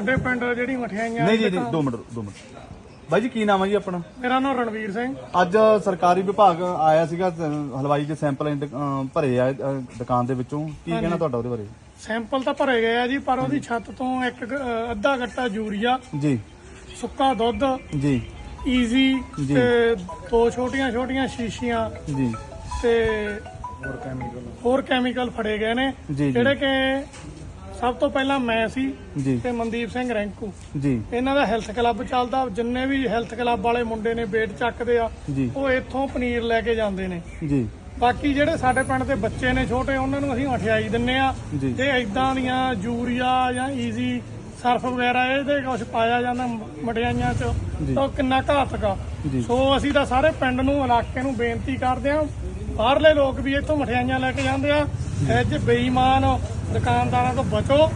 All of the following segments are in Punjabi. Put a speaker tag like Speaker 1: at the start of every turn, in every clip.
Speaker 1: ਸਾਡੇ ਪਿੰਡ ਜਿਹੜੀ ਮਠਿਆਈਆਂ
Speaker 2: ਨਹੀਂ ਜੀ ਨਹੀਂ ਦੋ ਮਿੰਟ ਦੋ ਮਿੰਟ। ਬਾਈ ਜੀ ਕੀ ਨਾਮ ਹੈ ਜੀ ਆਪਣਾ?
Speaker 1: ਮੇਰਾ ਨਾਮ ਰਣਵੀਰ ਸਿੰਘ।
Speaker 2: ਅੱਜ ਸਰਕਾਰੀ ਵਿਭਾਗ ਆਇਆ ਸੀਗਾ ਹਲਵਾਈ ਦੇ ਸੈਂਪਲ ਇੰਡ- ਭਰੇ ਆ ਦੁਕਾਨ ਦੇ ਵਿੱਚੋਂ। ਕੀ ਕਹਿਣਾ ਤੁਹਾਡਾ ਉਹਦੇ ਬਾਰੇ?
Speaker 1: ਸੈਂਪਲ ਤਾਂ ਭਰੇ ਗਏ ਆ ਜੀ ਪਰ ਉਹਦੀ ਛੱਤ ਤੋਂ ਇੱਕ ਗ- ਅੱਧਾ ਗੱਟਾ ਯੂਰੀਆ
Speaker 2: ਜੀ।
Speaker 1: ਸੁੱਕਾ ਦੁੱਧ
Speaker 2: ਜੀ।
Speaker 1: ਈਜ਼ੀ
Speaker 2: ਜੀ।
Speaker 1: ਤੇ ਦੋ ਛੋਟੀਆਂ ਛੋਟੀਆਂ ਸ਼ੀਸ਼ੀਆਂ
Speaker 2: ਜੀ।
Speaker 1: ਤੇ ਹੋਰ ਕੈਮੀਕਲ ਫੜੇ ਗਏ ਨੇ
Speaker 2: ਜੀ, ਜੀ।
Speaker 1: ਜਿਹੜੇ ਕਿ ਸਭ ਤੋਂ ਪਹਿਲਾਂ ਮੈਂ ਸੀ
Speaker 2: ਜੀ।
Speaker 1: ਤੇ ਮਨਦੀਪ ਸਿੰਘ ਰੈਂਕੂ।
Speaker 2: ਜੀ।
Speaker 1: ਇਹਨਾਂ ਦਾ ਹੈਲਥ ਕਲੱਬ ਚੱਲਦਾ। ਜਿੰਨੇ ਵੀ ਹੈਲਥ ਕਲੱਬ ਵਾਲੇ ਮੁੰਡੇ ਨੇ ਵੇਟ ਚੱਕਦੇ ਆ
Speaker 2: ਜੀ।
Speaker 1: ਉਹ ਇੱਥੋਂ ਪਨੀਰ ਲੈ ਕੇ ਜਾਂਦੇ ਨੇ।
Speaker 2: ਜੀ।
Speaker 1: ਬਾਕੀ ਜਿਹੜੇ ਸਾਡੇ ਪਿੰਡ ਦੇ ਬੱਚੇ ਨੇ ਛੋਟੇ ਉਹਨਾਂ ਨੂੰ ਅਸੀਂ ਮਠਿਆਈ ਦਿੰਨੇ ਆ।
Speaker 2: ਜੀ।
Speaker 1: ਤੇ ਇਦਾਂ ਦੀਆਂ ਯੂਰੀਆ ਜਾਂ ਈਜ਼ੀ ਸਰਫ ਵਗੈਰਾ ਇਹਦੇ ਕੁਝ ਪਾਇਆ ਜਾਂਦਾ ਮ- ਮਠਿਆਈਆਂ 'ਚ
Speaker 2: ਜੀ।
Speaker 1: ਤਾਂ ਉਹ ਕਿੰਨਾ ਘਾਤਕ ਆ।
Speaker 2: ਜੀ।
Speaker 1: ਸੋ ਅਸੀਂ ਤਾਂ ਸਾਰੇ ਪਿੰਡ ਨੂੰ ਇਲਾਕੇ ਨੂੰ ਬੇਨਤੀ ਕਰਦੇ ਆ। ਬਾਹਰਲੇ ਲੋਕ ਵੀ ਇੱਥੋਂ ਮਠਿਆਈਆਂ ਲੈ ਕੇ ਜਾਂਦੇ ਆ। ਇਹ 'ਚ ਬੇਈਮਾਨ ਦੁਕਾਨਦਾਰਾਂ ਤੋਂ ਬਚੋ।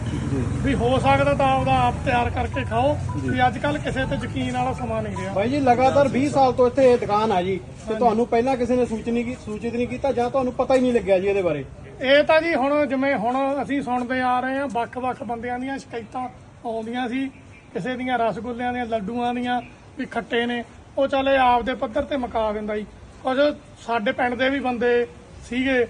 Speaker 1: ਵੀ ਹੋ ਸਕਦਾ ਤਾਂ ਆਪਦਾ ਆਪ ਤਿਆਰ ਕਰਕੇ ਖਾਓ। ਵੀ ਅੱਜ ਕੱਲ ਕਿਸੇ ਤੇ ਯਕੀਨ ਵਾਲਾ ਸਮਾਂ ਨਹੀਂ ਰਿਹਾ।
Speaker 3: ਭਾਈ ਜੀ ਲਗਾਤਾਰ 20 ਸਾਲ ਤੋਂ ਇੱਥੇ ਇਹ ਦੁਕਾਨ ਆ ਜੀ। ਤੇ ਤੁਹਾਨੂੰ ਪਹਿਲਾਂ ਕਿਸੇ ਨੇ ਸੂਚਨੀ ਕੀ ਸੂਚਿਤ ਨਹੀਂ ਕੀਤਾ ਜਾਂ ਤੁਹਾਨੂੰ ਪਤਾ ਹੀ ਨਹੀਂ ਲੱਗਿਆ ਜੀ ਇਹਦੇ ਬਾਰੇ?
Speaker 1: ਇਹ ਤਾਂ ਜੀ ਹੁਣ ਜਿਵੇਂ ਹੁਣ ਅਸੀਂ ਸੁਣਦੇ ਆ ਰਹੇ ਹਾਂ ਵੱਖ-ਵੱਖ ਬੰਦਿਆਂ ਦੀਆਂ ਸ਼ਿਕਾਇਤਾਂ ਆਉਂਦੀਆਂ ਸੀ। ਕਿਸੇ ਦੀਆਂ ਰਸਗੁੱਲਿਆਂ ਦੀਆਂ ਲੱਡੂਆਂ ਦੀਆਂ ਵੀ ਖੱਟੇ ਨੇ। ਉਹ ਚੱਲੇ ਆਪਦੇ ਪੱਧਰ ਤੇ ਮੁਕਾ ਦਿੰਦਾ ਜੀ। ਕੁਝ ਸਾਡੇ ਪਿੰਡ ਦੇ ਵੀ ਬੰਦੇ ਸੀਗੇ।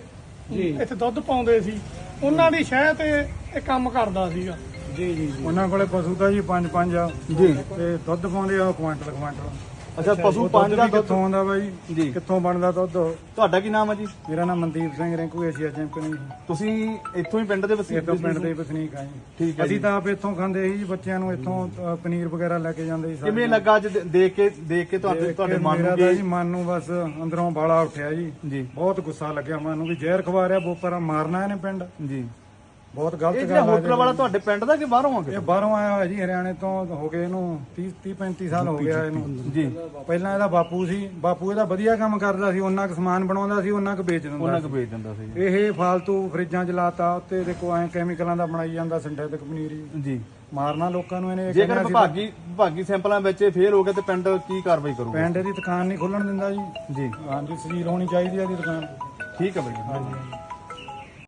Speaker 1: ਇੱਥੇ ਦੁੱਧ ਪਾਉਂਦੇ ਸੀ। ਉਹਨਾਂ ਦੀ ਸ਼ਹਿ ਤੇ ਇਹ ਕੰਮ ਕਰਦਾ ਸੀਗਾ।
Speaker 3: ਜੀ ਜੀ
Speaker 4: ਉਹਨਾਂ ਕੋਲੇ ਪਸ਼ੂ ਤਾਂ ਜੀ ਪੰਜ ਪੰਜ ਆ।
Speaker 2: ਜੀ।
Speaker 4: ਤੇ ਦੁੱਧ ਪਾਉਂਦੇ ਆ ਕੁਆਂਟਲ ਕੁਆਂਟਲ
Speaker 2: ਅੱਛਾ ਪਸ਼ੂ
Speaker 4: ਦੁੱਧ
Speaker 2: ਦਾ ਦੁੱਧ?
Speaker 4: ਕਿੱਥੋਂ ਆਉਂਦਾ ਬਾਈ?
Speaker 2: ਜੀ।
Speaker 4: ਕਿੱਥੋਂ ਬਣਦਾ ਦੁੱਧ?
Speaker 2: ਤੁਹਾਡਾ ਕੀ ਨਾਮ ਹੈ ਜੀ?
Speaker 4: ਮੇਰਾ ਨਾਮ ਮਨਦੀਪ ਸਿੰਘ ਰਿੰਕੂ ਏਸ਼ੀਆ ਚੈਂਪੀਅਨ
Speaker 2: ਤੁਸੀਂ ਇੱਥੋਂ ਹੀ ਪਿੰਡ ਦੇ ਵਸਨੀਕ
Speaker 4: ਇੱਥੋਂ ਪਿੰਡ ਦੇ ਵਸਨੀਕ ਆ ਜੀ।
Speaker 2: ਠੀਕ ਹੈ।
Speaker 4: ਅਸੀਂ ਤਾਂ ਆਪ ਇੱਥੋਂ ਖਾਂਦੇ ਸੀ ਬੱਚਿਆਂ ਨੂੰ ਇੱਥੋਂ ਪਨੀਰ ਵਗੈਰਾ ਲੈ ਕੇ ਜਾਂਦੇ ਸੀ।
Speaker 2: ਕਿਵੇਂ ਲੱਗਾ ਅੱਜ ਦੇਖ ਕੇ ਦੇਖ ਕੇ ਤੁਹਾਡੇ ਤੁਹਾਡੇ ਮਨ ਨੂੰ
Speaker 4: ਜੀ ਮਨ ਨੂੰ ਬਸ ਅੰਦਰੋਂ ਬਾਲਾ ਉੱਠਿਆ ਜੀ।
Speaker 2: ਜੀ।
Speaker 4: ਬਹੁਤ ਗੁੱਸਾ ਲੱਗਿਆ ਮਨ ਨੂੰ ਵੀ। ਜ਼ਹਿਰ ਖਵਾ ਰਿਹਾ ਬੋਪਰਾ ਮਾਰਨਾ ਇਹਨੇ ਪਿੰਡ।
Speaker 2: ਜੀ।
Speaker 4: ਬਹੁਤ
Speaker 2: ਇਹ
Speaker 4: ਗਲਤ
Speaker 2: ਜਿਹੜਾ
Speaker 4: ਗੱਲ ਆ
Speaker 2: ਹੋਟਲ ਵਾਲਾ ਤੁਹਾਡੇ ਪਿੰਡ ਦਾ ਕਿ ਬਾਹਰੋਂ ਆ
Speaker 4: ਇਹ ਬਾਹਰੋਂ ਆਇਆ ਹੋਇਆ ਜੀ ਹਰਿਆਣੇ ਤੋਂ ਹੋ ਗਏ ਇਹਨੂੰ 30 30 35 ਸਾਲ ਹੋ ਗਿਆ ਇਹਨੂੰ।
Speaker 2: ਜੀ।
Speaker 4: ਪਹਿਲਾਂ ਇਹਦਾ ਬਾਪੂ ਸੀ ਬਾਪੂ ਇਹਦਾ ਵਧੀਆ ਕੰਮ ਕਰਦਾ ਸੀ ਉਹਨਾਂ ਕੁ ਸਮਾਨ ਬਣਾਉਂਦਾ ਸੀ ਉਹਨਾਂ ਕੁ ਵੇਚ ਦਿੰਦਾ
Speaker 2: ਉਹਨਾਂ ਕੋ ਵੇਚ ਦਿੰਦਾ ਸੀ
Speaker 4: ਇਹ ਫਾਲਤੂ ਫਰਿੱਜਾਂ 'ਚ ਲਾਤਾ ਉੱਤੇ ਦੇਖੋ ਐ ਕੈਮੀਕਲਾਂ ਦਾ ਬਣਾਈ ਜਾਂਦਾ ਸਿੰਥੈਟਿਕ ਪਨੀਰ। ਜੀ। ਮਾਰਨਾ ਲੋਕਾਂ ਨੂੰ ਇਹਨੇ ਇਹ
Speaker 2: ਜੇਕਰ ਵਿਭਾਗੀ ਵਿਭਾਗੀ ਸੈਂਪਲਾਂ ਵਿੱਚ ਫੇਲ ਹੋ ਗਿਆ ਤੇ ਪਿੰਡ ਕੀ ਕਾਰਵਾਈ ਕਰੂਗਾ?
Speaker 4: ਪਿੰਡ ਦੀ ਦੁਕਾਨ ਨਹੀਂ ਖੋਲਣ ਦਿੰਦਾ ਜੀ।
Speaker 2: ਜੀ।
Speaker 4: ਹਾਂਜੀ ਸੀਲ ਹੋਣੀ ਚਾਹੀਦੀ ਹੈ ਇਹਦੀ ਦੁਕਾਨ।
Speaker 2: ਠੀਕ ਹੈ ਬਈ